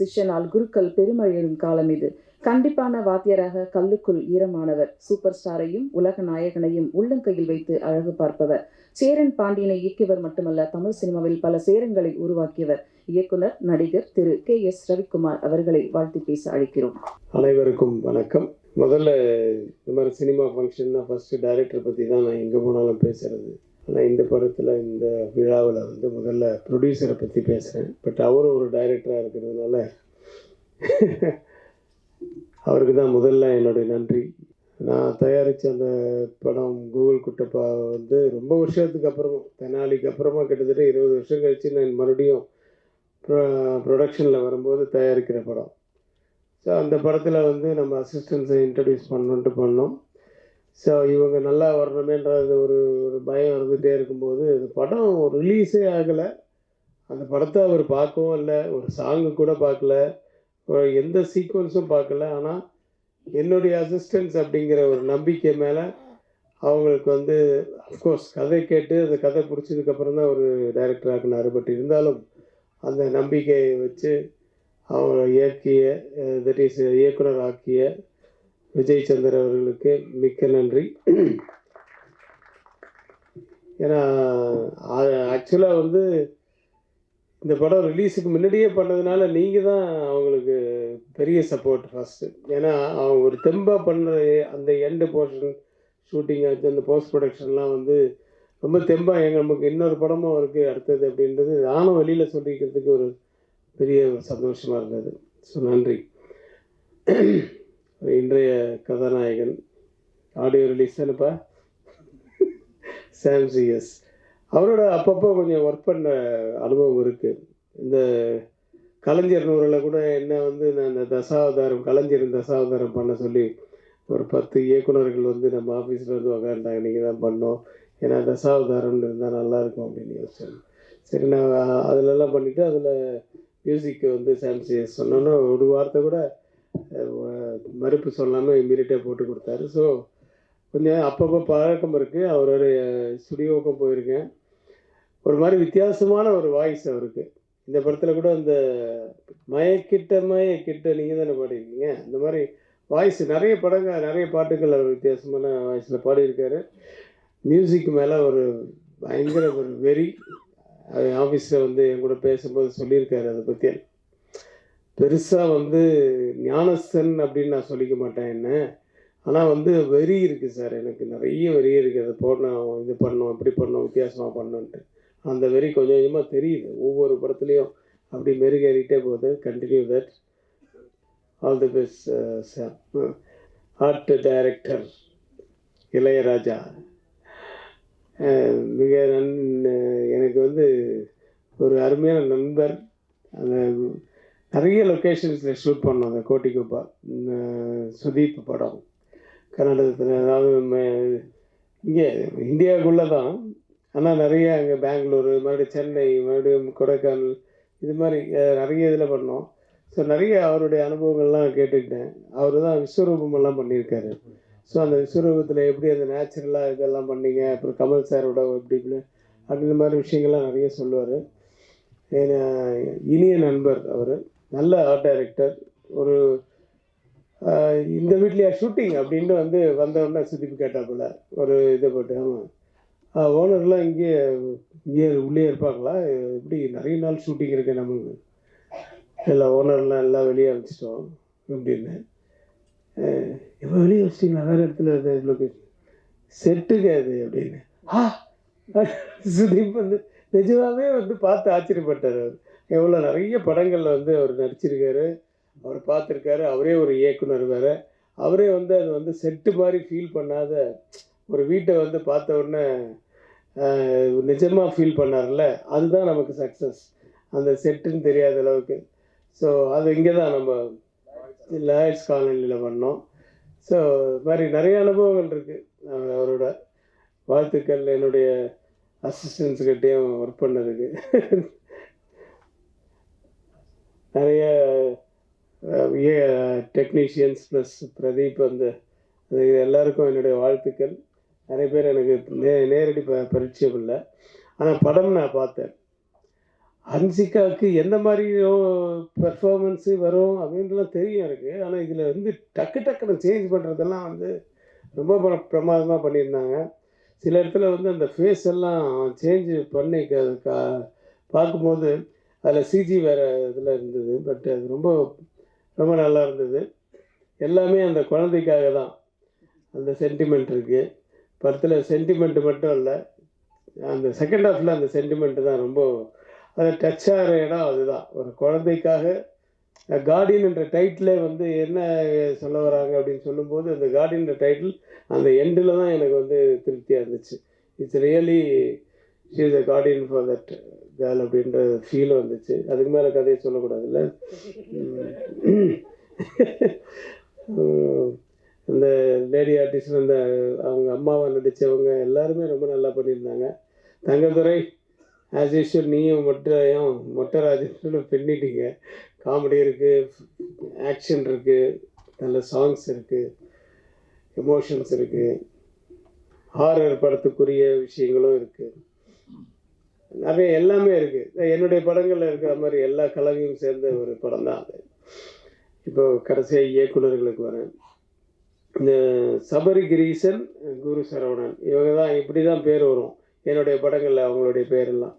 சிஷ்யனால் குருக்கள் பெருமழையும் காலம் இது. கண்டிப்பான வாத்தியராக கல்லுக்குள் ஈரமானவர். சூப்பர் ஸ்டாரையும் உலக நாயகனையும் உள்ளங்கையில் வைத்து அழகு பார்ப்பவர். சேரன் பாண்டியனை இயக்கியவர் மட்டுமல்ல தமிழ் சினிமாவில் பல சேரங்களை உருவாக்கியவர். இயக்குனர் நடிகர் திரு கே எஸ் ரவிக்குமார் அவர்களை வாழ்த்து பேச அழைக்கிறோம். அனைவருக்கும் வணக்கம். முதல்ல இந்த மாதிரி சினிமா ஃபங்க்ஷன்னா ஃபர்ஸ்ட் டைரக்டர் பற்றி தான் நான் எங்கே போனாலும் பேசுறது. ஆனால் இந்த படத்தில் இந்த விழாவில் வந்து முதல்ல ப்ரொடியூசரை பற்றி பேசுகிறேன் பட் அவரும் ஒரு டைரக்டராக இருக்கிறதுனால அவருக்கு தான் முதல்ல என்னுடைய நன்றி. நான் தயாரித்த அந்த படம் கூகுள் குட்டப்பா வந்து ரொம்ப வருஷத்துக்கு அப்புறமா தெனாலிக்கு அப்புறமா கிட்டத்தட்ட இருபது வருஷம் கழித்து நான் மறுபடியும் ப்ரொடக்ஷனில் வரும்போது தயாரிக்கிற படம். ஸோ அந்த படத்தில் வந்து நம்ம அசிஸ்டன்ஸை இன்ட்ரடியூஸ் பண்ணணுன்ட்டு பண்ணோம். ஸோ இவங்க நல்லா வரணுமேன்றது ஒரு ஒரு பயம் இருந்துகிட்டே இருக்கும்போது அந்த படம் ரிலீஸே ஆகலை. அந்த படத்தை அவர் பார்க்கவும் இல்லை. ஒரு சாங்கு கூட பார்க்கல. எந்த சீக்வன்ஸும் பார்க்கல. ஆனால் என்னுடைய அசிஸ்டன்ஸ் அப்படிங்கிற ஒரு நம்பிக்கை மேலே அவங்களுக்கு வந்து அஃப்கோர்ஸ் கதை கேட்டு அந்த கதை பிடிச்சதுக்கப்புறம் தான் ஒரு டைரக்டர் ஆகினார் பட் இருந்தாலும் அந்த நம்பிக்கையை வச்சு அவங்க இயக்கிய தட் இஸ் இயக்குனர் ஆக்கிய விஜய் சந்தர் அவர்களுக்கு மிக்க நன்றி. ஏன்னா ஆக்சுவலாக வந்து இந்த படம் ரிலீஸுக்கு முன்னாடியே பண்ணதுனால நீங்கள் தான் அவங்களுக்கு பெரிய சப்போர்ட் ஃபஸ்ட்டு ஏன்னா அவங்க ஒரு தெம்பாக பண்ணுற அந்த எண்டு போர்ஷன் ஷூட்டிங் ஆச்சு அந்த போஸ்ட் ப்ரொடக்ஷன்லாம் வந்து ரொம்ப தெம்பாக எங்கள் நமக்கு இன்னொரு படமும் இருக்குது அடுத்தது அப்படின்றது நானும் வெளியில் சொல்லிக்கிறதுக்கு ஒரு பெரிய சந்தோஷமாக இருந்தது. ஸோ நன்றி. இன்றைய கதாநாயகன். ஆடியோ ரிலீஸ் தானேப்பா சாம்சிஎஸ் அவரோட அப்பப்போ கொஞ்சம் ஒர்க் பண்ண அனுபவம் இருக்குது இந்த கலைஞர் நூறில் கூட என்ன வந்து நான் இந்த தசாவதாரம் கலைஞர் தசாவதாரம் பண்ண சொல்லி ஒரு பத்து இயக்குநர்கள் வந்து நம்ம ஆஃபீஸில் வந்து உக்காண்டாங்க நீங்கள் தான் பண்ணோம். ஏன்னா தசாவதாரம்னு இருந்தால் நல்லாயிருக்கும் அப்படின்னு யோசிச்சேன். சரி நான் அதிலெல்லாம் பண்ணிவிட்டு அதில் மியூசிக்கு வந்து சாம்சிஎஸ் சொன்னோன்னா ஒரு வார்த்தை கூட மறுப்பு சொல்லாமல் இம்மீடியட்டாக போட்டு கொடுத்தாரு. ஸோ கொஞ்சம் அப்பப்போ பழக்கம் இருக்குது அவரோட ஸ்டுடியோவுக்கும் போயிருக்கேன். ஒரு மாதிரி வித்தியாசமான ஒரு வாய்ஸ் அவருக்கு. இந்த படத்தில் கூட அந்த மயக்கிட்ட மயக்கிட்ட நீங்கள் தானே பாடிருக்கீங்க? இந்த மாதிரி வாய்ஸ் நிறைய படங்கள் நிறைய பாட்டுகள் அவர் வித்தியாசமான வாய்ஸில் பாடியிருக்காரு. மியூசிக் மேலே ஒரு பயங்கர ஒரு வெறி. ஆஃபீஸில் வந்து என் கூட பேசும்போது சொல்லியிருக்காரு அதை பற்றி பெருசாக வந்து ஞானஸ்தன் அப்படின்னு நான் சொல்லிக்க மாட்டேன் என்ன. ஆனால் வந்து வெறி இருக்குது சார் எனக்கு. நிறைய வெறி இருக்குது அதை போடணும் இது பண்ணோம் இப்படி பண்ணோம் வித்தியாசமாக பண்ணோன்ட்டு அந்த வெறி கொஞ்சம் கொஞ்சமாக தெரியுது. ஒவ்வொரு படத்துலேயும் அப்படி மெருகேறிட்டே போகுது. Continue that all the best sir art director Ilaiyaraaja. மிக நன் எனக்கு வந்து ஒரு அருமையான நண்பர். அந்த நிறைய லொக்கேஷன்ஸில் ஷூட் பண்ணோம். அந்த கோட்டிக்குப்பா சுதீப் படம் கர்நாடகத்தில் அதாவது இங்கே இந்தியாவுக்குள்ளே தான் ஆனால் நிறைய அங்கே பெங்களூர் மறுபடியும் சென்னை மறுபடியும் கொடைக்கானல் இது மாதிரி நிறைய இதில் பண்ணோம். ஸோ நிறைய அவருடைய அனுபவங்கள்லாம் கேட்டுக்கிட்டேன். அவர் தான் விஸ்வரூபமெல்லாம் பண்ணியிருக்காரு. ஸோ அந்த விஸ்வரூபத்தில் எப்படி அந்த நேச்சுரலாக இதெல்லாம் பண்ணீங்க? அப்புறம் கமல் சாரோட எப்படி இப்படி மாதிரி விஷயங்கள்லாம் நிறைய சொல்லுவார். இனிய நண்பர் அவர். நல்ல ஆர்ட் டைரக்டர் ஒரு இந்த வீட்லையா ஷூட்டிங் அப்படின்ட்டு வந்து வந்தவொடனே சுதிப்பு கேட்டாப்புல ஒரு இதை போட்டு ஆமாம் ஓனர்லாம் இங்கே இங்கே உள்ளே இருப்பாங்களா? இப்படி நிறைய நாள் ஷூட்டிங் இருக்கு நமக்கு எல்லாம் ஓனர்லாம் எல்லாம் வெளியே அனுப்பிச்சிட்டோம் அப்படின்னு. இப்போ வெளியே வச்சிட்டிங்களா? வேறு இடத்துல லொக்கேஷன் செட்டுங்க அது அப்படின்னு. ஆ சுதீப் வந்து நிஜமாகவே வந்து பார்த்து ஆச்சரியப்பட்டார் அவர். எவ்வளோ நிறைய படங்களில் வந்து அவர் நடிச்சிருக்காரு. அவர் பார்த்துருக்காரு. அவரே ஒரு இயக்குனர் வேறு. அவரே வந்து அது வந்து செட்டு மாதிரி ஃபீல் பண்ணாத ஒரு வீட்டை வந்து பார்த்த உடனே நிஜமாக ஃபீல் பண்ணார்ல அதுதான் நமக்கு சக்ஸஸ் அந்த செட்டுன்னு தெரியாத அளவுக்கு. ஸோ அது இங்கே தான் நம்ம லாயர்ஸ் காலனியில் பண்ணோம். ஸோ இது மாதிரி நிறைய அனுபவங்கள் இருக்குது அவரோட வாழ்த்துக்கள் என்னுடைய அசிஸ்டன்ஸுக்கிட்டேயும் ஒர்க் பண்ணதுக்கு. நிறைய டெக்னீஷியன்ஸ் ப்ளஸ் பிரதீப் அந்த இது எல்லாருக்கும் என்னுடைய வாழ்த்துக்கள். நிறைய பேர் எனக்கு நே நேரடி ப பரிச்சயம் இல்லை. ஆனால் படம் நான் பார்த்தேன். ஹன்சிகாவுக்கு எந்த மாதிரி பெர்ஃபார்மன்ஸு வரும் அப்படின்றலாம் தெரியும் எனக்கு. ஆனால் இதில் வந்து டக்கு டக்குன்னு சேஞ்ச் பண்ணுறதெல்லாம் வந்து ரொம்ப பிர- பிரமாதமாக பண்ணியிருந்தாங்க. சில இடத்துல வந்து அந்த ஃபேஸ் எல்லாம் சேஞ்சு பண்ணி க பார்க்கும்போது அதில் சிஜி வேறு இதில் இருந்தது பட் அது ரொம்ப ரொம்ப நல்லா இருந்தது. எல்லாமே அந்த குழந்தைக்காக தான். அந்த சென்டிமெண்ட் இருக்குது படத்தில் சென்டிமெண்ட்டு மட்டும் இல்லை அந்த செகண்ட் ஹாஃபில் அந்த சென்டிமெண்ட்டு தான் ரொம்ப அதை டச் ஆகிற இடம் அதுதான். ஒரு குழந்தைக்காக கார்டியன் என்ற டைட்டிலே வந்து என்ன சொல்ல வராங்க அப்படின்னு சொல்லும்போது அந்த கார்டியன்ற டைட்டில் அந்த எண்டில் தான் எனக்கு வந்து திருப்தியாக இருந்துச்சு. It's really she is a guardian for that girl அப்படின்ற ஃபீல் வந்துச்சு. அதுக்கு மேலே கதையை சொல்லக்கூடாதுல்ல? அந்த லேடி ஆர்டிஸ்ட் அந்த அவங்க அம்மாவை நடித்தவங்க எல்லாருமே ரொம்ப நல்லா பண்ணியிருந்தாங்க. தங்கத்துறை ஆஸ் யூஷுவல் நீயும் மொட்டையும் மொட்டராஜன் பின்னிட்டீங்க. காமெடி இருக்குது ஆக்ஷன் இருக்குது நல்ல சாங்ஸ் இருக்குது எமோஷன்ஸ் இருக்குது ஹாரர் படத்துக்குரிய விஷயங்களும் இருக்குது நிறைய எல்லாமே இருக்குது என்னுடைய படங்களில் இருக்கிற மாதிரி எல்லா கலவையும் சேர்ந்த ஒரு படம் தான் அது. இப்போ கடைசியாக இயக்குனர்களுக்கு வரேன். இந்த சபரி கிரீசன் குரு சரவணன் இவங்க தான் இப்படி தான் பேர் வரும். என்னுடைய படங்களில் அவங்களுடைய பேரெல்லாம்.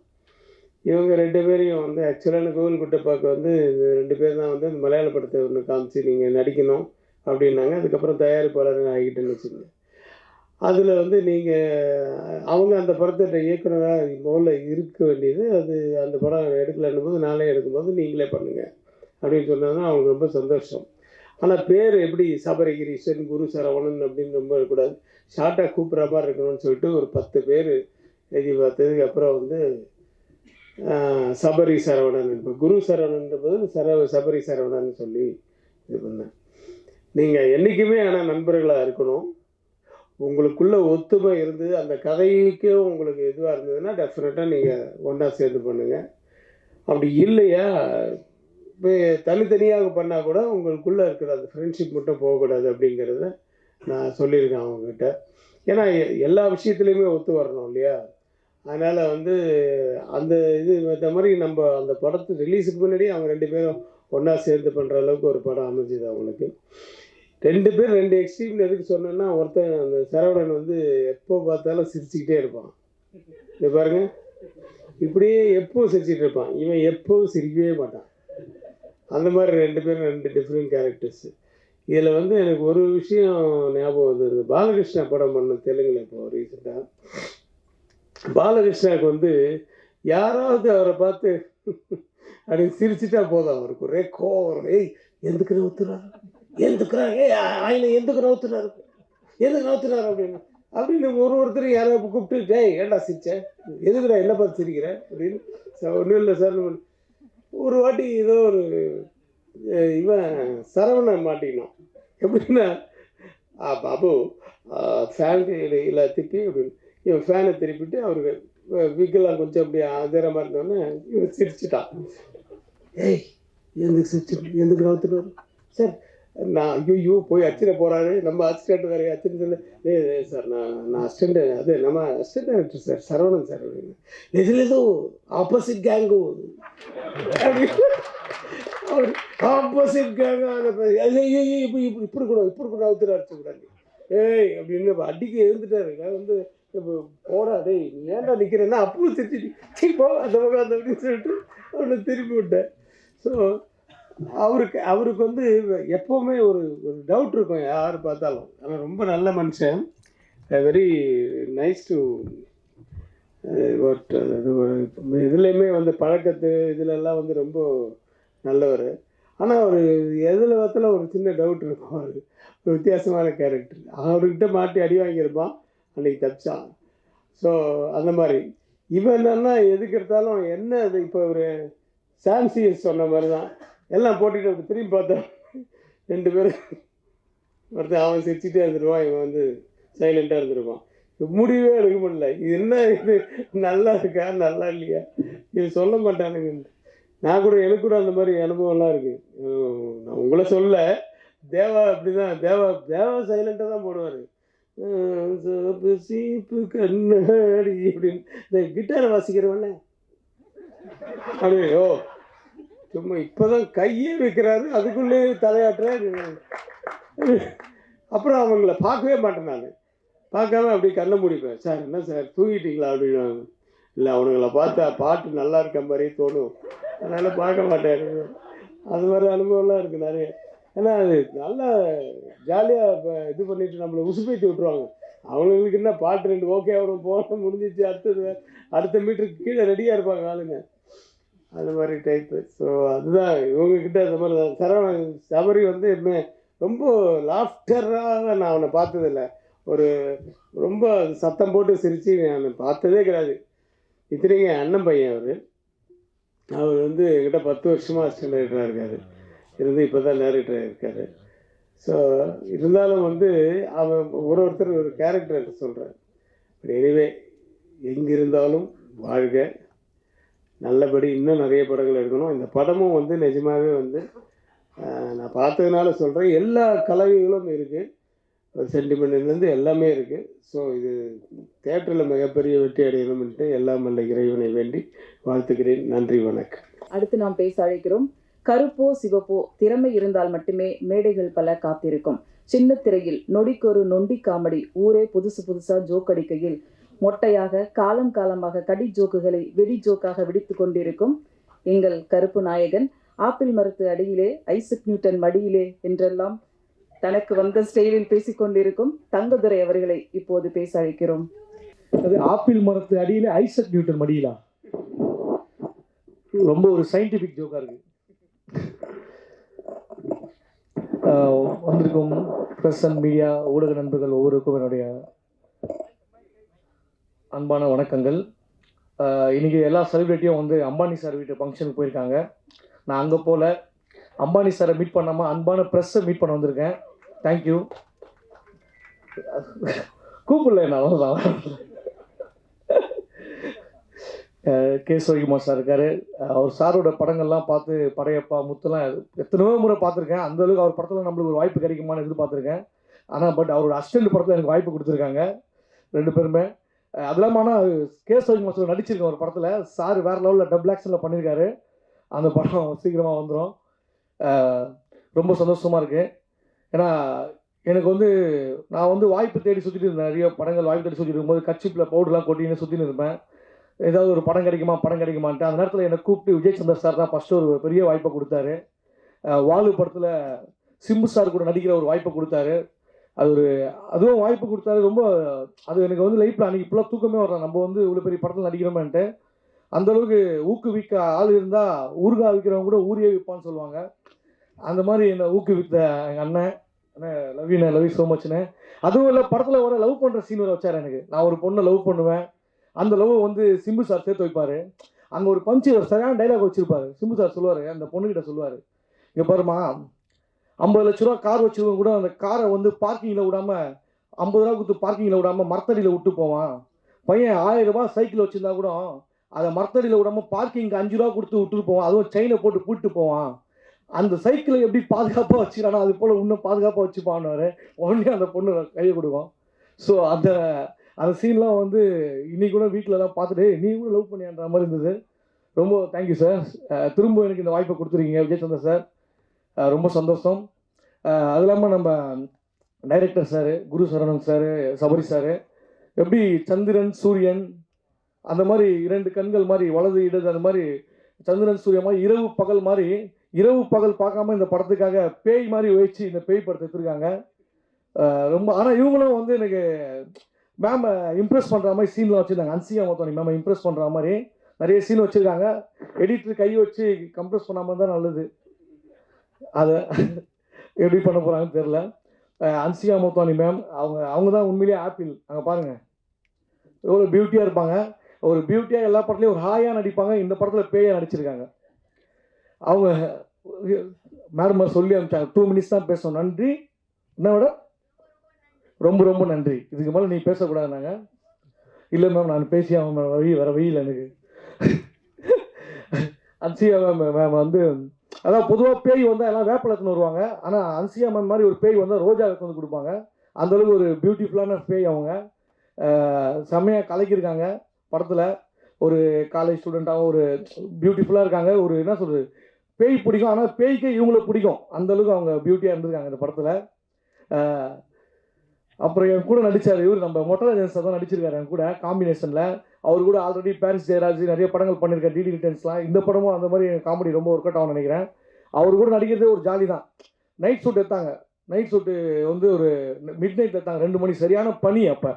இவங்க ரெண்டு பேரையும் வந்து ஆக்சுவலான கோவில் குட்டப்பாக்கு வந்து இந்த ரெண்டு பேர் தான் வந்து இந்த மலையாள படத்தை ஒன்று காமிச்சு நீங்கள் நடிக்கணும் அப்படின்னாங்க. அதுக்கப்புறம் தயாரிப்பாளர் ஆகிட்டேன்னு வச்சுக்கோங்க. அதில் வந்து நீங்கள் அவங்க அந்த படத்தை இயக்குனராக முதல்ல இருக்க வேண்டியது அது அந்த படம் எடுக்கலைன்னும் போது நாளே எடுக்கும்போது நீங்களே பண்ணுங்கள் அப்படின்னு சொன்னாங்க அவங்களுக்கு ரொம்ப சந்தோஷம். ஆனால் பேர் எப்படி? சபரகிரீஷன் குரு சரவணன் அப்படின்னு ரொம்ப இருக்கக்கூடாது. ஷார்ட்டாக கூப்பிட்ற மாதிரி இருக்கணும்னு சொல்லிட்டு ஒரு பத்து பேர் எழுதி பார்த்ததுக்கு அப்புறம் வந்து சபரி சரவணன் இப்போ குரு சரவணன்றது போது சர சபரி சரவணன் சொல்லி இது பண்ணேன். நீங்கள் என்றைக்குமே ஆனால் நண்பர்களாக இருக்கணும். உங்களுக்குள்ள ஒத்துமை இருந்து அந்த கதைக்கே உங்களுக்கு இதுவாக இருந்ததுன்னா டெஃபினட்டாக நீங்கள் ஒன்றா சேர்ந்து பண்ணுங்கள் அப்படி இல்லையா? இப்போ தனித்தனியாக பண்ணால் கூட உங்களுக்குள்ளே இருக்கிற அந்த ஃப்ரெண்ட்ஷிப் மட்டும் போகக்கூடாது அப்படிங்கிறத நான் சொல்லியிருக்கேன் அவங்கக்கிட்ட ஏன்னா எ- எல்லா விஷயத்துலையுமே ஒத்து வரணும் இல்லையா? அதனால் வந்து அந்த இது இந்த மாதிரி நம்ம அந்த படத்தை ரிலீஸுக்கு முன்னாடி அவங்க ரெண்டு பேரும் ஒன்றா சேர்ந்து பண்ணுற அளவுக்கு ஒரு படம் அமைஞ்சுது அவங்களுக்கு. ரெண்டு பேர் ரெண்டு எக்ஸ்ட்ரீம் எதுக்கு சொன்னேன்னா ஒருத்தன் அந்த சரவணன் வந்து எப்போ பார்த்தாலும் சிரிச்சுக்கிட்டே இருப்பான். இது பாருங்க. இப்படியே எப்போ சிரிச்சுட்டு இருப்பான். இவன் எப்போவும் சிரிக்கவே மாட்டான். அந்த மாதிரி ரெண்டு பேரும் ரெண்டு டிஃப்ரெண்ட் கேரக்டர்ஸ் இதில் வந்து எனக்கு ஒரு விஷயம் ஞாபகம் வந்தது. பாலகிருஷ்ணா படம் பண்ண தெலுங்குல இப்போ ரீசெண்டாக பாலகிருஷ்ணாவுக்கு வந்து யாராவது அவரை பார்த்து அப்படின்னு சிரிச்சிட்டா போதும். அவருக்கு ஒரே கோவம். ஏய் எதுக்குன்னு ஒத்துறாரு எழுந்துக்கிறான் ஏ ஆயில எந்துக்கு நவுத்துனாரு? எதுக்கு நவுத்துனாரு அப்படின்னு? அப்படின்னு ஒரு ஒருத்தர் யாரோ கூப்பிட்டு டேய் ஏண்டா சிரிச்சேன் எதுக்குடா என்ன பார்த்து சிரிக்கிறேன் அப்படின்னு. ஒன்றும் இல்லை சார் ஒரு வாட்டி ஏதோ ஒரு இவன் சரவணன் மாட்டிக்கணும் எப்படின்னா பாபு ஃபேன்ல திப்பி அப்படின்னு. இவன் ஃபேனை திருப்பிட்டு அவருக்கு விக்கெல்லாம் கொஞ்சம் அப்படியே ஆதரமாக இருந்தோன்னே இவன் சிரிச்சிட்டான். ஏய் எதுக்கு சிரிச்சு எதுக்கு நவுத்துனாரு? சார் நான் ஐயோ போய் அச்சிட போகிறாரு நம்ம அசிஸ்டண்ட் வேறு அச்சிட்டு சொல்லு. சார் நான் நான் அசிஸ்டண்ட் அது நம்ம அசிஸ்டண்ட் சார் சரவணன் சார் அப்படின்னு இதில் ஏதோ ஆப்போசிட் கேங்கு அவர் ஆப்போசிட் கேங்க இப்படி இப்படி இப்படி கூட இப்படி கூட அவுத்துட்டு அடிச்சக்கூடாது ஏய் அப்படின்னு அடிக்க எழுந்துட்டாரு. நான் வந்து இப்போ போடா டேய் நீ ஏன்டா நிற்கிறேன்னா அப்பவும் திருச்சி சரி போ அந்த பக்கம் அந்த அப்படின்னு சொல்லிட்டு அவனை திருப்பி விட்டேன். ஸோ அவருக்கு அவருக்கு வந்து எப்போவுமே ஒரு ஒரு டவுட் இருக்கும் யார் பார்த்தாலும். ஆனால் ரொம்ப நல்ல மனுஷன். வெரி நைஸ் டு இதுலேயுமே வந்து பழக்கத்து இதுலெல்லாம் வந்து ரொம்ப நல்லவர். ஆனால் அவர் எதில் பார்த்தாலும் ஒரு சின்ன டவுட் இருக்கும். அவர் ஒரு வித்தியாசமான கேரக்டர் அவர்கிட்ட மாட்டி அடி வாங்கியிருப்பான். அன்றைக்கி தப்பிச்சான். ஸோ அந்த மாதிரி. இவன் என்னன்னா எதுக்கு எடுத்தாலும் என்ன இது இப்போ ஒரு சான்சியஸ் சொன்ன மாதிரி தான் எல்லாம் போட்டுட்டு திரும்பி பார்த்தோம் ரெண்டு பேரும் ஒருத்தன் அவன் சிரிச்சுட்டே இருந்துருவான் இவன் வந்து சைலண்ட்டாக இருந்திருப்பான். முடிவே எடுக்க முடியல. இது என்ன இது? நல்லா இருக்கா? நல்லா இல்லையா? இது சொல்ல மாட்டானுங்க. நான் கூட எனக்கு கூட அந்த மாதிரி அனுபவம்லாம் இருக்குது நான் உங்களை சொல்ல தேவா அப்படிதான். தேவா தேவா சைலண்ட்டாக தான் போடுவார். சோப்பு சீப்பு கண்ணாடி அப்படின்னு. இந்த கிட்டாரை வாசிக்கிறவன அப்படி ஓ. சும்மா இப்போதான் கையே வைக்கிறாரு அதுக்குள்ளே தலையாட்டுறாரு. அப்புறம் அவங்கள பார்க்கவே மாட்டேன் நான். பார்க்காம அப்படி கண்ணை முடிப்பேன். சார் என்ன சார் தூங்கிட்டீங்களா? அப்படின்னு. இல்லை அவனுங்களை பார்த்தா பாட்டு நல்லா இருக்க மாதிரி தோணும். அதனால் பார்க்க மாட்டேன் அது மாதிரி அனுபவம்லாம் இருக்குது நிறைய. ஏன்னா அது நல்லா ஜாலியாக இப்போ இது பண்ணிட்டு நம்மளை உசுப்பேத்தி விட்ருவாங்க அவங்களுக்கு என்ன பாட்டு ரெண்டு ஓகே வரும் போன முடிஞ்சிச்சு அடுத்தது அடுத்த மீட்டருக்கு கீழே ரெடியாக இருப்பாங்க ஆளுங்க. அது மாதிரி டைப்பு ஸோ அதுதான் இவங்கக்கிட்ட அந்த மாதிரி தான். சரவணன் சபரி வந்து எப்பவுமே ரொம்ப லாஃப்டராக நான் அவனை பார்த்ததில்ல. ஒரு ரொம்ப சத்தம் போட்டு சிரித்து நான் பார்த்ததே கிடையாது. இத்தனைக்கு என் அண்ணன் பையன் அவர். அவர் வந்து என்கிட்ட பத்து வருஷமாக அசிஸ்டன்ட் டைரக்டராக இருக்கார். இருந்து இப்போ தான் டேரக்டராக இருக்கார். ஸோ இருந்தாலும் வந்து அவன் ஒரு ஒருத்தர் ஒரு கேரக்டர் சொல்கிறார் எனிவே எங்கிருந்தாலும் வாழ்க. நல்லபடி இன்னும் நிறைய படங்கள் எடுக்கணும். இந்த படமும் வந்து நிஜமாகவே வந்து நான் பார்த்ததுனால சொல்கிறேன் எல்லா கலவைகளும் இருக்குது சென்டிமெண்ட்லேருந்து எல்லாமே இருக்குது ஸோ இது தேட்டரில் மிகப்பெரிய வெற்றி அடையணும்ன்ட்டு எல்லாம் அல்ல இறைவனை வேண்டி வாழ்த்துக்கிறேன் நன்றி வணக்கம். அடுத்து நாம் பேச அழைக்கிறோம். கருப்போ சிவப்போ திறமை இருந்தால் மட்டுமே மேடைகள் பல காத்திருக்கும். சின்ன திரையில் நொடிக்கொரு நொண்டி காமெடி. ஊரே புதுசு புதுசா ஜோக் அடிக்கையில் மொட்டையாக காலம் காலமாக கடி ஜோக்குகளை வெடி ஜோக்காக வெடித்து கொண்டிருக்கும் எங்கள் கருப்பு நாயகன் ஆப்பிள் மரத்து அடியிலே ஐசக் நியூட்டன் மடியிலே என்றெல்லாம் தனக்கு வந்த ஸ்டைலில் பேசிக்கொண்டிருக்கும் தங்கதுரை அவர்களை இப்போது பேச அழைக்கிறோம். அது ஆப்பிள் மரத்து அடியில் ஐசக் நியூட்டன் மடியிலா? ரொம்ப ஒரு சயின்டிஃபிக் ஜோக்காக இருக்கு. வந்திருக்கும் பிரசன் மீடியா ஊடக நண்பர்கள் ஒவ்வொருக்கும் என்னுடைய அன்பான வணக்கங்கள். இன்றைக்கி இன்னைக்கு எல்லா செலிப்ரிட்டியும் வந்து அம்பானி சார் வீட்டு ஃபங்க்ஷனுக்கு போயிருக்காங்க. நான் அங்கே போல. அம்பானி சாரை மீட் பண்ணாமல் அன்பான ப்ரெஸ்ஸை மீட் பண்ண வந்திருக்கேன். தேங்க்யூ கூப்பிடல நான் அவ்வளோதான் கே சுரகுமார் சார் இருக்காரு. அவர் சாரோட படங்கள்லாம் பார்த்து படையப்பா முத்துலாம் எத்தனையோ முறை பார்த்துருக்கேன். அந்தளவுக்கு அவர் படத்தில் நம்மளுக்கு ஒரு வாய்ப்பு கிடைக்குமான்னு எதிர்பார்த்துருக்கேன். ஆனால் பட் அவரோட அஸ்டண்ட் படத்தில் எனக்கு வாய்ப்பு கொடுத்துருக்காங்க. ரெண்டு பேருமே. அது இல்லாமல் ஆனால் கே சுரகுமார் சார் நடிச்சிருக்கேன் ஒரு படத்தில். சார் வேறு லெவலில் டபுள் ஆக்ஷனில் பண்ணியிருக்காரு அந்த படம் சீக்கிரமாக வந்துடும் ரொம்ப சந்தோஷமாக இருக்குது ஏன்னா எனக்கு வந்து நான் வந்து வாய்ப்பு தேடி சுற்றிட்டு இருந்தேன். நிறைய படங்கள் வாய்ப்பு தேடி சுற்றிட்டு இருக்கும்போது கட்சிப்பில் பவுடர்லாம் கொட்டின்னு சுற்றின்னு இருப்பேன். ஏதாவது ஒரு படம் கிடைக்குமா படம் கிடைக்குமான்ட்டு அந்த நேரத்தில் என்னை கூப்பிட்டு விஜய் சந்தர் சார் தான் ஃபஸ்ட்டு ஒரு பெரிய வாய்ப்பை கொடுத்தாரு. வாலு படத்தில் சிம்பு சார் கூட நடிக்கிற ஒரு வாய்ப்பை கொடுத்தாரு. அது ஒரு அதுவும் வாய்ப்பு கொடுத்தாரு. ரொம்ப அது எனக்கு வந்து லைஃப்பில் அன்றைக்கி ஃபுல்லாக தூக்கமே வரலாம் நம்ம வந்து இவ்வளோ பெரிய படத்தில் நடிக்கிறோமேன்ட்டு. அந்தளவுக்கு ஊக்குவிக்க ஆள் இருந்தால் ஊருகா விற்கிறவங்க கூட ஊரே விற்பான்னு சொல்லுவாங்க. அந்த மாதிரி என்னை ஊக்குவித்த எங்கள் அண்ணன். அண்ணே love you love you so மச்ண்ணே அதுவும் இல்லை படத்தில் வர லவ் பண்ணுற சீன் வர வச்சார் எனக்கு. நான் ஒரு பொண்ணை லவ் பண்ணுவேன். அந்த லவ் வந்து சிம்பு சார் சேர்த்து வைப்பார். அங்கே ஒரு பஞ்சு சரியான டைலாக் வச்சுருப்பாரு. சிம்பு சார் சொல்லுவார் அந்த பொண்ணுக்கிட்ட சொல்லுவார். இங்கே பாருமா ஐம்பது லட்ச ரூபா கார் வச்சுருவங்க கூட அந்த காரை வந்து பார்க்கிங்கில் விடாம ஐம்பது ரூபா கொடுத்து பார்க்கிங்கில் விடாமல் மரத்தடியில் விட்டு போவான். பையன் ஆயிரம் ரூபா சைக்கிள் வச்சிருந்தா கூட அதை மரத்தடியில் விடாமல் பார்க்கிங்க்கு அஞ்சு ரூபா கொடுத்து விட்டுட்டு போவான். அதுவும் செயினை போட்டு பூட்டு போவான். அந்த சைக்கிளை எப்படி பாதுகாப்பாக வச்சுக்கிறானோ அது போல் இன்னும் பாதுகாப்பாக வச்சுப்பான்னு உடனே அந்த பொண்ணு கையை கொடுக்கும் ஸோ அந்த அந்த சீன்லாம் வந்து இன்னைக்கு கூட வீட்டில் தான் பார்த்துட்டு நீ கூட லவ் பண்ணியான்ற மாதிரி இருந்தது. ரொம்ப தேங்க்யூ சார் திரும்ப எனக்கு இந்த வாய்ப்பை கொடுத்துருக்கீங்க. விஜய் சார் ரொம்ப சந்தோஷம். அது இல்லாமல் நம்ம director sir Guru Saravanan sir Sabari sir எப்படி சந்திரன் சூரியன் அந்த மாதிரி இரண்டு கண்கள் மாதிரி வலது இடது அந்த மாதிரி சந்திரன் சூரியன் மாதிரி இரவு பகல் மாதிரி இரவு பகல் பார்க்காம இந்த படத்துக்காக பேய் மாதிரி வச்சு இந்த பேய் படத்தை எடுத்துருக்காங்க. ரொம்ப ஆனால் இவங்களும் வந்து எனக்கு மேம் இம்ப்ரெஸ் பண்ணுற மாதிரி சீன்லாம் வச்சுருந்தாங்க. அன்சியா மொத்தம் மேம் இம்ப்ரெஸ் பண்ணுற மாதிரி நிறைய சீன் வச்சுருக்காங்க. எடிட்டர் கை வச்சு கம்ப்ரெஸ் பண்ணாமல் தான் நல்லது. அதை எப்படி பண்ண போகிறாங்கன்னு தெரில அன்சியா மோத்தானி மேம் அவங்க அவங்க தான் உண்மையிலேயே ஆப்பிள். அங்கே பாருங்கள் எவ்வளோ பியூட்டியாக இருப்பாங்க. ஒரு பியூட்டியாக எல்லா படத்துலையும் ஒரு ஹாயாக நடிப்பாங்க. இந்த படத்தில் பேயாக நடிச்சிருக்காங்க. அவங்க மேடம் சொல்லி அனுப்பிச்சாங்க. டூ மினிட்ஸ் தான் பேசணும். நன்றி. என்ன விட ரொம்ப ரொம்ப நன்றி. இதுக்கு மேலே நீ பேசக்கூடாதுனாங்க இல்லை மேம் நான் பேசி அவன் வழி வர வழியில் எனக்கு. அன்சியா மேம் மேம் வந்து அதான் பொதுவாக பேய் வந்தால் எல்லாம் வேப்பலத்துன்னு வருவாங்க. ஆனால் அன்சியா மேம் மாதிரி ஒரு பேய் வந்தால் ரோஜா வந்து கொடுப்பாங்க. அந்தளவுக்கு ஒரு பியூட்டிஃபுல்லான பேய் அவங்க. செம்மையாக கலக்கியிருக்காங்க படத்தில். ஒரு காலேஜ் ஸ்டூடெண்ட்டாகவும் ஒரு பியூட்டிஃபுல்லாக இருக்காங்க. ஒரு என்ன சொல்கிறது பேய் பிடிக்கும். ஆனால் பேய்க்கே இவங்கள பிடிக்கும். அந்தளவுக்கு அவங்க பியூட்டியாக இருந்திருக்காங்க இந்த படத்தில். அப்புறம் என் கூட நடித்தார் இவர். நம்ம மொட்டராஜன் சார் தான் நடிச்சிருக்காரு என் கூட காம்பினேஷனில் அவர் கூட ஆல்ரெடி பாரிஸ் ஜெயராஜ் நிறைய படங்கள் பண்ணியிருக்காரு. டிடி ரிட்டர்ன்ஸ்லாம் இந்த படமும் அந்த மாதிரி காமெடி ரொம்ப ஒர்க் அவுட் ஆகும் நினைக்கிறேன். அவர் கூட நடிக்கிறதே ஒரு ஜாலி தான். நைட் ஷூட் எடுத்தாங்க. நைட் ஷூட்டு வந்து ஒரு மிட் நைட் எடுத்தாங்க. ரெண்டு மணி சரியான பனி அப்போ.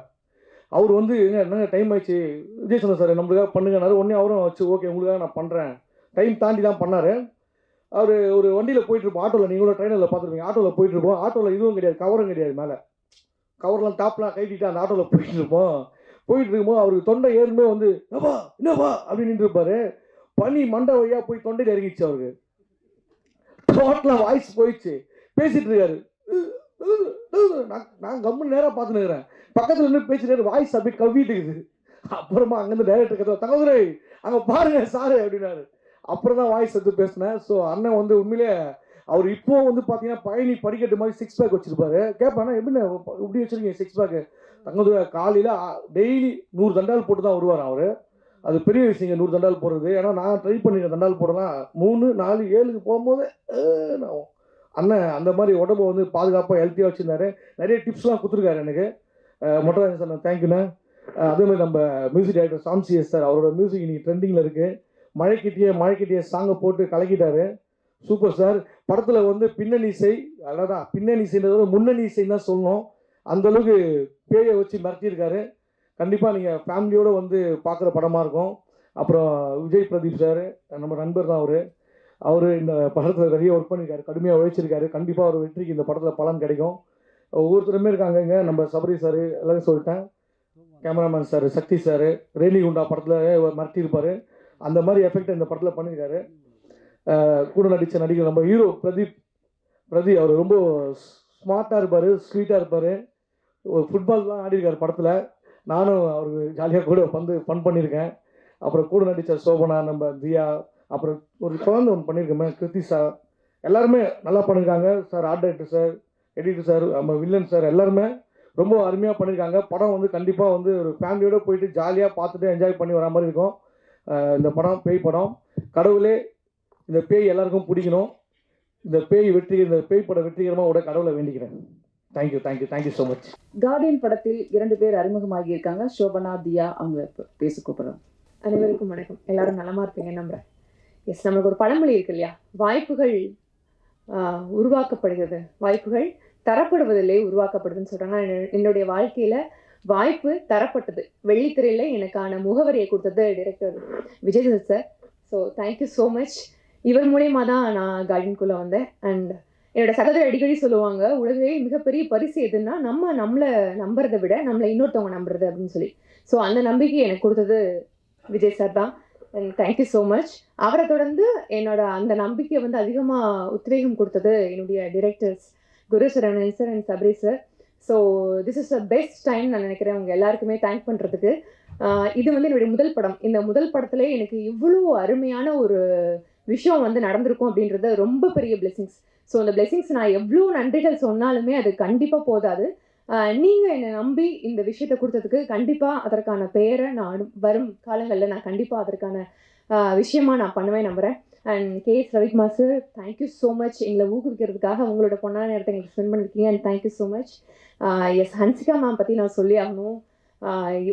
அவர் வந்து எங்க என்னங்க டைம் ஆயிடுச்சு விஜய் சந்திர சார் நம்மளுக்காக பண்ணுங்கனாரு உடனே அவரும் வச்சு ஓகே உங்களுக்காக நான் பண்ணுறேன் டைம் தாண்டி தான் பண்ணார். அவர் ஒரு வண்டியில் போயிட்டுருப்போம் ஆட்டோவில் நீங்களும் ட்ரெயினில் பார்த்துருப்பீங்க. ஆட்டோவில் போயிட்டுருப்போம் ஆட்டோவில் இதுவும் கிடையாது கவரும் கிடையாது மேலே. கவர்லாம் டாப்லாம் கைட்டிட்டு அந்த ஆட்டோவில் போயிட்டு இருப்போம். போயிட்டு இருக்கும்போது அவருக்கு தொண்டை ஏறுமே வந்து என்னப்பா என்னப்பா அப்படின்னு இருப்பாரு பனி மண்டை வழியாக போய் தொண்டையில் இறங்கிச்சு அவருக்கு. டோட்டலாக வாய்ஸ் போயிடுச்சு. பேசிட்டு இருக்காரு. நான் நான் கம்முன்னு நேராக பார்த்துன்னு இருக்கிறேன். பக்கத்தில் நின்று பேசிட்டு வாய்ஸ் அப்படியே கவ்விட்டு இருக்குது அப்புறமா அங்கேருந்து டைரக்டர் கதை தகவலை அங்கே பாருங்க சாரு அப்படின்னாரு. அப்புறம் தான் வாய்ஸ் எடுத்து பேசினேன். ஸோ அண்ணன் வந்து உண்மையிலே அவர் இப்போ வந்து பார்த்தீங்கன்னா பழனி படிக்கட்டு மாதிரி சிக்ஸ் பேக் வச்சிருப்பாரு. கேட்பாண்ணா எப்படி இப்படி வச்சிருக்கீங்க சிக்ஸ் பேக்கு தங்கதுரை காலையில் டெய்லி நூறு தண்டால் போட்டு தான் வருவார் அவர். அது பெரிய விஷயங்க நூறு தண்டால் போடுறது. ஏன்னா நான் ட்ரை பண்ணியிருக்கேன் தண்டால் போடலாம். மூணு நாலு ஏழுக்கு போகும்போது அண்ணன் அந்த மாதிரி உடம்பு வந்து பாதுகாப்பாக ஹெல்த்தியாக வச்சுருந்தாரு. நிறைய டிப்ஸ்லாம் கொடுத்துருக்காரு எனக்கு. மொட்டராஜன் சார் தேங்க்யூண்ணே அதே மாதிரி நம்ம மியூசிக் டைரக்டர் சாம்சிஎஸ் சார் அவரோட மியூசிக் இன்னைக்கு ட்ரெண்டிங்கில் இருக்குது மழைக்கிட்டே மழைக்கிட்டே சாங்கை போட்டு கலக்கிட்டாரு. சூப்பர் சார் படத்தில் வந்து பின்னணி இசை அதான் பின்னணி இசைன்றத விட முன்னணி இசைன்னு தான் சொல்லணும். அந்த அளவுக்கு பேயை வச்சு மிரட்டியிருக்காரு. கண்டிப்பாக நீங்கள் ஃபேமிலியோடு வந்து பார்க்குற படமாக இருக்கும். அப்புறம் விஜய் பிரதீப் சார் நம்ம நண்பர் தான் அவர். அவர் இந்த படத்தில் நிறைய ஒர்க் பண்ணியிருக்காரு கடுமையாக உழைச்சிருக்காரு. கண்டிப்பாக அவர் வெற்றிக்கு இந்த படத்தில் பலன் கிடைக்கும். ஒவ்வொருத்தருமே இருக்காங்க இங்கே நம்ம சபரி சார் எல்லாரும் சொல்லிட்டேன். Cameraman sir Sakthi sir Renigunta படத்தில் மிரட்டியிருப்பார். அந்த மாதிரி எஃபெக்ட் இந்த படத்தில் பண்ணியிருக்காரு. கூட நடித்த நடிகர் நம்ம ஹீரோ பிரதீப் பிரதீப் அவர் ரொம்ப ஸ்மார்ட்டாக இருப்பார் ஸ்வீட்டாக இருப்பார். ஒரு ஃபுட்பால்லாம் ஆடிருக்காரு படத்தில். நானும் அவருக்கு ஜாலியாக கூட வந்து ஃபன் பண்ணியிருக்கேன். அப்புறம் கூட நடித்த சோபனா நம்ம தியா அப்புறம் ஒரு குழந்தை ஒன்று பண்ணியிருக்கோமே சார். எல்லாருமே நல்லா பண்ணியிருக்காங்க. Sir art director sir editor sir நம்ம வில்லன் சார் எல்லாருமே ரொம்ப அருமையாக பண்ணியிருக்காங்க. படம் வந்து கண்டிப்பாக வந்து ஒரு ஃபேமிலியோடு போயிட்டு ஜாலியாக பார்த்துட்டு என்ஜாய் பண்ணி வரா மாதிரி இருக்கும். இந்த படம் பேய் படம். கடவுளே இந்த பேய் எல்லாருக்கும் பிடிக்கணும். இந்த பேய் வெற்றி இந்த பேய் படம் வெற்றிகரமாக விட கடவுளை வேண்டிக்கிறேன். Thank you thank you thank you so much guardian படத்தில் இரண்டு பேர் அறிமுகமாகி இருக்காங்க சோபனா தியா அவங்க இப்ப பேச கூப்பிடுறோம் அனைவருக்கும் வணக்கம். எல்லாரும் நலமா இருப்பீங்க நம்புறேன். எஸ் நம்மளுக்கு ஒரு பழமொழி இருக்கு இல்லையா? வாய்ப்புகள் உருவாக்கப்படுகிறது. வாய்ப்புகள் தரப்படுவதில்லை உருவாக்கப்படுதுன்னு என்ன- என்னுடைய வாழ்க்கையில வாய்ப்பு தரப்பட்டது. வெள்ளித்திரையில எனக்கான முகவரியை கொடுத்தது director Vijay sir. So thank you so much இவர் மூலியமா தான் நான் கார்டனுக்குள்ளே வந்தேன். அண்ட் என்னோட சகோதரி அடிக்கடி சொல்லுவாங்க உலகே மிகப்பெரிய பரிசு எதுன்னா நம்ம நம்மளை நம்புறதை விட நம்மளை இன்னொருத்தவங்க நம்புறது அப்படின்னு சொல்லி. ஸோ அந்த நம்பிக்கை எனக்கு கொடுத்தது விஜய் சார் தான். தேங்க்யூ ஸோ மச் அவரை தொடர்ந்து என்னோட அந்த நம்பிக்கை வந்து அதிகமாக உத்வேகம் கொடுத்தது என்னுடைய directors Guru Saravanan sir and Sabari sir so this is a best time நான் நினைக்கிறேன் உங்கள் எல்லாருக்குமே தேங்க் பண்ணுறதுக்கு இது வந்து என்னுடைய முதல் படம். இந்த முதல் படத்துல எனக்கு இவ்வளோ அருமையான ஒரு விஷயம் வந்து நடந்திருக்கும் அப்படின்றது ரொம்ப பெரிய பிளெஸிங்ஸ் ஸோ அந்த பிளெஸிங்ஸ் நான் எவ்வளோ நன்றிகள் சொன்னாலுமே அது கண்டிப்பாக போதாது. நீங்கள் என்னை நம்பி இந்த விஷயத்தை கொடுத்ததுக்கு கண்டிப்பாக அதற்கான பெயரை நான் அனு- வரும் காலங்களில் நான் கண்டிப்பாக அதற்கான விஷயமாக விஷயமா நான் பண்ணுவேன் நம்புகிறேன் and K S Ravikumar sir thank you so much எங்களை ஊக்குவிக்கிறதுக்காக உங்களோட பொண்ணான நேரத்தை எங்களுக்கு ஸ்பெண்ட் பண்ணிருக்கீங்க and thank you so much yes Hansika ma'am பற்றி நான் சொல்லி ஆகணும்.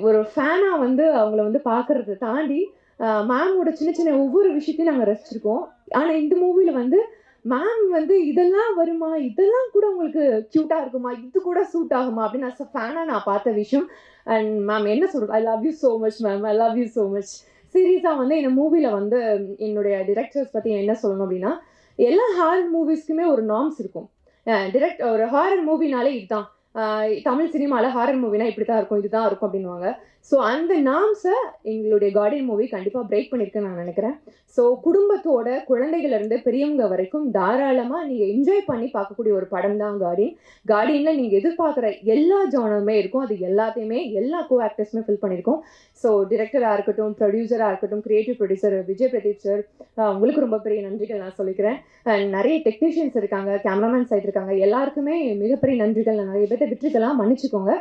ஒரு ஃபேனாக வந்து அவங்கள வந்து பார்க்குறத தாண்டி மேமோட சின்ன சின்ன ஒவ்வொரு விஷயத்தையும் நாங்கள் ரசிச்சிருக்கோம். ஆனால் இந்த மூவியில் வந்து மேம் வந்து இதெல்லாம் வருமா? இதெல்லாம் கூட உங்களுக்கு க்யூட்டாக இருக்குமா? இது கூட சூட் ஆகுமா? அப்படின்னு நான் ஃபேனாக நான் பார்த்த விஷயம். அண்ட் மேம் என்ன சொல்கிறது I love you so much ma'am I love you so much சீரியஸாக வந்து இந்த மூவியில் வந்து என்னுடைய டிரெக்டர்ஸ் பற்றி என்ன சொல்லணும் அப்படின்னா எல்லா ஹாரர் மூவிஸ்க்குமே ஒரு நார்ம்ஸ் இருக்கும். டிரெக்ட் ஒரு ஹாரர் மூவினாலே இதுதான். தமிழ் சினிமாவில் ஹாரர் மூவினா இப்படி தான் இருக்கும் இதுதான் இருக்கும் அப்படின்வாங்க ஸோ அந்த நாம்ஸை எங்களுடைய கார்டியன் மூவி கண்டிப்பாக பிரேக் பண்ணியிருக்குன்னு நான் நினைக்கிறேன். ஸோ குடும்பத்தோட குழந்தைகளிருந்து பெரியவங்க வரைக்கும் தாராளமாக நீங்கள் என்ஜாய் பண்ணி பார்க்கக்கூடிய ஒரு படம் தான் கார்டியன் கார்டியனில் நீங்கள் எதிர்பார்க்குற எல்லா ஜானருமே இருக்கும். அது எல்லாத்தையுமே எல்லா கோ ஆக்டர்ஸுமே ஃபில் பண்ணியிருக்கோம் ஸோ டிரெக்டராக இருக்கட்டும் ப்ரொடியூசராக இருக்கட்டும் creative producer Vijay Pradeep sir உங்களுக்கு ரொம்ப பெரிய நன்றிகள் நான் சொல்லிக்கிறேன். நிறைய டெக்னீஷியன்ஸ் இருக்காங்க கேமராமேன் சைட் இருக்காங்க. எல்லாருக்குமே மிகப்பெரிய நன்றிகள். நான் நிறைய பேர்த்த விட்டுருக்கலாம். மன்னிச்சுக்கோங்க.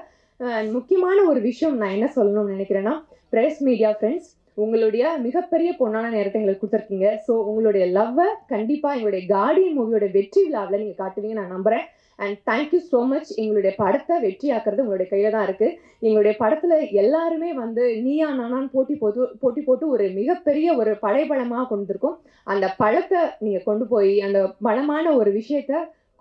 முக்கியமான ஒரு விஷயம் நான் என்ன சொல்லணும்னு நினைக்கிறேன்னா ப்ரெஸ் மீடியா ஃப்ரெண்ட்ஸ் உங்களுடைய மிகப்பெரிய பொண்ணான நேரத்தை எங்களுக்கு கொடுத்துருக்கீங்க. ஸோ உங்களுடைய லவ்வை கண்டிப்பாக எங்களுடைய கார்டியன் மூவியோட வெற்றி விழாவில் நீங்கள் காட்டுவீங்க நான் நம்புகிறேன் அண்ட் தேங்க்யூ ஸோ மச் எங்களுடைய படத்தை வெற்றியாக்குறது உங்களுடைய கையில் தான் இருக்குது எங்களுடைய படத்தில் எல்லாருமே வந்து நீயா நானான்னு போட்டி போட்டு போட்டி போட்டு ஒரு மிகப்பெரிய ஒரு படைபலமாக கொண்டிருக்கோம். அந்த பழத்தை நீங்கள் கொண்டு போய் அந்த பலமான ஒரு விஷயத்த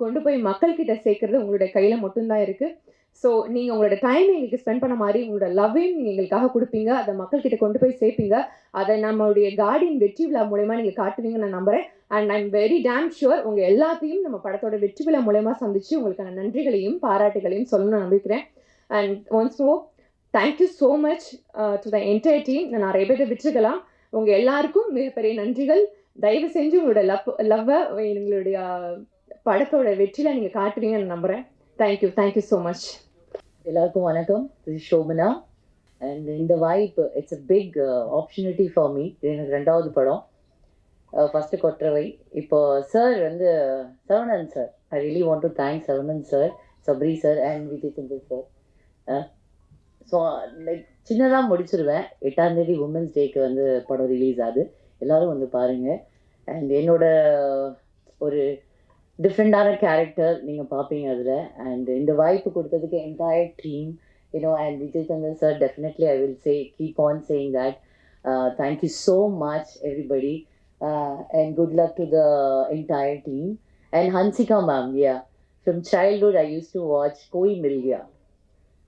கொண்டு போய் மக்கள்கிட்ட சேர்க்கறது உங்களுடைய கையில் மட்டும்தான் இருக்குது ஸோ நீங்கள் உங்களோட டைம் எங்களுக்கு ஸ்பெண்ட் பண்ண மாதிரி உங்களோட லவ்வையும் நீங்கள் எங்களுக்காக கொடுப்பீங்க. அதை மக்கள்கிட்ட கொண்டு போய் சேர்ப்பீங்க. அதை நம்மளுடைய கார்டியன் வெற்றி விழா மூலயமா நீங்கள் காட்டுவீங்கன்னு நான் நம்புகிறேன் and I'm very damn sure உங்கள் எல்லாத்தையும் நம்ம படத்தோட வெற்றி விழா மூலயமா சந்திச்சு உங்களுக்கான நன்றிகளையும் பாராட்டுகளையும் சொல்லணும்னு நம்பிக்கிறேன். And once more thank you so much to the entire team நான் நிறைய பேரை விட்டுருக்கலாம். உங்கள் எல்லாருக்கும் மிகப்பெரிய நன்றிகள். தயவு செஞ்சு உங்களோட லவ் லவ்வை எங்களுடைய படத்தோட வெற்றியில் நீங்கள் காட்டுவீங்கன்னு நம்புகிறேன் தேங்க்யூ தேங்க்யூ ஸோ மச் எல்லாருக்கும் வணக்கம். திஸ் ஷோபனா அண்ட் இந்த வாய்ப்பு it's a big opportunity for me இது எனக்கு ரெண்டாவது படம். Uh, first Kotravai. இப்போ சார் வந்து Saravanan sir I really want to thank Saravanan sir Sabari sir and Vijay Chandar sir so like சின்னதாக முடிச்சிருவேன். எட்டாம் தேதி உமன்ஸ் டேக்கு வந்து படம் ரிலீஸ் ஆகுது. எல்லோரும் வந்து பாருங்கள் அண்ட் என்னோட ஒரு டிஃப்ரெண்டான கேரக்டர் நீங்கள் பார்ப்பீங்க அதில் அண்ட் இந்த வாய்ப்பு கொடுத்ததுக்கு entire team you know and Vijay Chandar sir definitely I will say keep on saying that thank you so much everybody and good luck to the entire team and Hansika ma'am yeah from childhood I used to watch Koi Mil Gaya.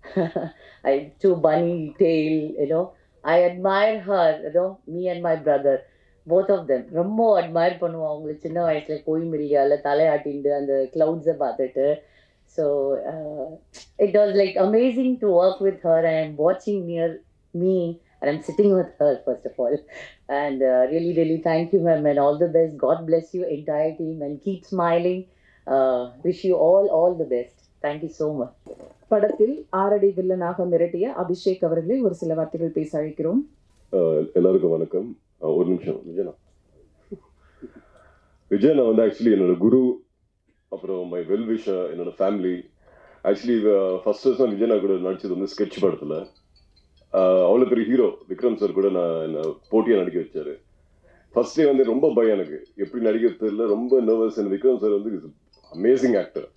I to Bunny Tail, you know. I admire her, you know, me and my brother. Both of them ரொம்ப admire பண்ணுவோம் அவங்களை சின்ன வயசில் கோய் மில்லியாவில் தலையாட்டிண்டு அந்த க்ளவுட்ஸை பார்த்துட்டு so it was like amazing to work with her I am வாட்சிங் near me and I'm sitting with her first of all. And uh, really, really thank you, ma'am, and all the best. God bless you, entire team, and keep smiling. Uh, wish you all, all the best. Thank you so much. படத்தில் ஆரடி வில்லனாக மிரட்டிய அபிஷேக் அவர்களை ஒரு சில வார்த்தைகள் பேச அழைக்கிறோம் அஹ் எல்லாருக்கும் வணக்கம் ஒரு நிமிஷம் விஜயனா? விஜயனா வந்து ஆக்சுவலி என்னோட குரு அப்புறம் மை வெல் விஷர் என்னோட ஃபேமிலி ஆக்சுவலி ஃபர்ஸ்ட் தான் விஜயனா கூட நடிச்சது வந்து ஸ்கெட்ச் படத்தில். அவ்வளோ பெரிய ஹீரோ விக்ரம் சார் கூட நான் என்னை போட்டியாக நடிக்க வச்சாரு. ஃபர்ஸ்டே வந்து ரொம்ப பயம் எனக்கு. எப்படி நடிக்கிறது தெரியல ரொம்ப நர்வஸ் எனக்கு விக்ரம் சார் வந்து அமேசிங் ஆக்டர்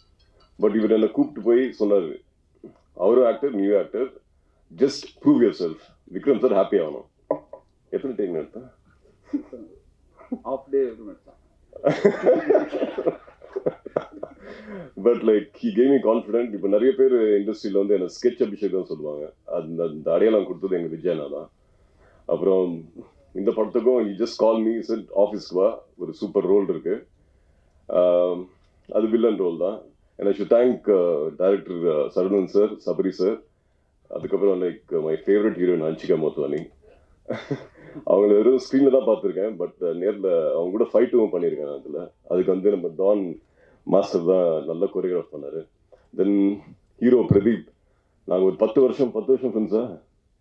பட் இவர் என்னை கூப்பிட்டு போய் சொன்னார். அவரும் actor new actor just prove yourself Vikram sir happy ஆகணும். எத்தனை டைம் எடுத்தேன் off day but like he came me confident இப்போ நிறைய பேர் இண்டஸ்ட்ரியில் வந்து என்ன ஸ்கெட்ச் அபிஷேக் தான் சொல்லுவாங்க. அந்த அந்த அடையாளம் கொடுத்தது எங்கள் விஜயனா தான். அப்புறம் இந்த படத்துக்கும் he just call me set ஆஃபீஸ்க்கு வா? ஒரு சூப்பர் ரோல் இருக்கு. அது வில்லன் ரோல் தான். I should thank director Saravanan sir Sabari sir அதுக்கப்புறம் like my favourite heroine Hansika Motwani அவங்கள வெறும் ஸ்க்ரீனில் தான் பார்த்துருக்கேன். பட் நேரில் அவங்க கூட ஃபைட்டும் பண்ணியிருக்கேன் அதில் அதுக்கு வந்து நம்ம டான் மாஸ்டர் தான் நல்லா கொரியோகிராஃப் பண்ணார். தென் ஹீரோ பிரதீப் நாங்கள் ஒரு பத்து வருஷம் பத்து வருஷம் ஃப்ரெண்ட்ஸா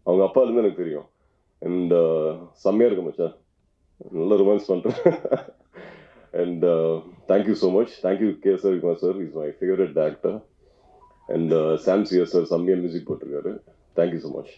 அவங்க அப்பாலேருந்து எனக்கு தெரியும். அண்ட் செம்மையாக இருக்கும் மச்சா நல்லா ரொமான்ஸ் பண்ணுறேன் and thank you so much thank you K sir Kumar sir is my favourite director and Sam CS sir செம்மையாக மியூசிக் போட்டிருக்காரு. Thank you so much